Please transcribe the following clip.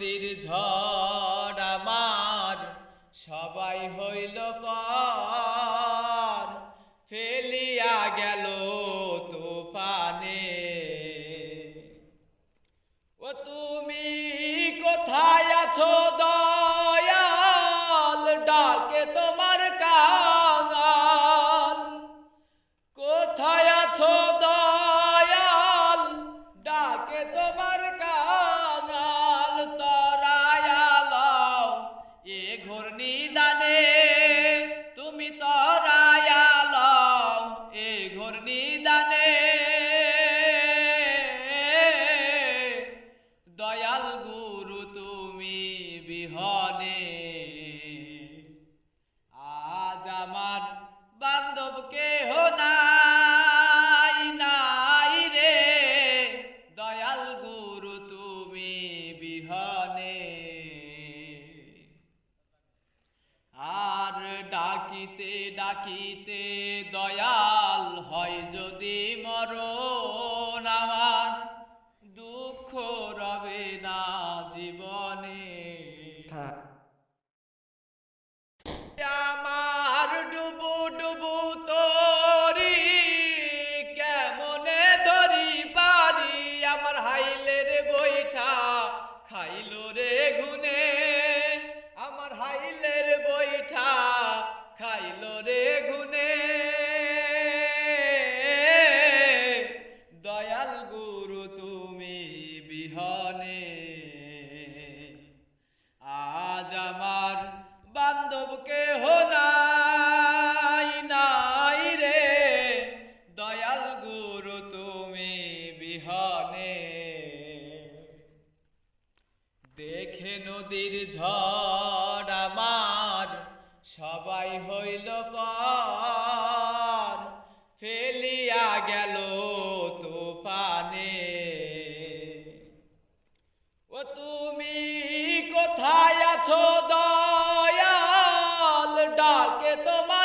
নদীর ঝড় আমার, সবাই হইল পার। ফেলিয়া গেল তুফানে। ও তুমি কোথায় আছো দয়াল? ডাকে তোমার ডাকিতে ডাকিতে দয়াল হয় যদি মরণ আমার। দুঃখ রবে না জীবনে। আমার বিহনে আজ আমার বান্ধব কেহ নাই নাই রে। দয়াল গুরু, তুমি বিহনে। দেখে নদীর ঝড় আমার সবাই হইল পার। ফেলিয়া গেল ও তুমি কোথায় আছো? দয়াল ডাকে তোমার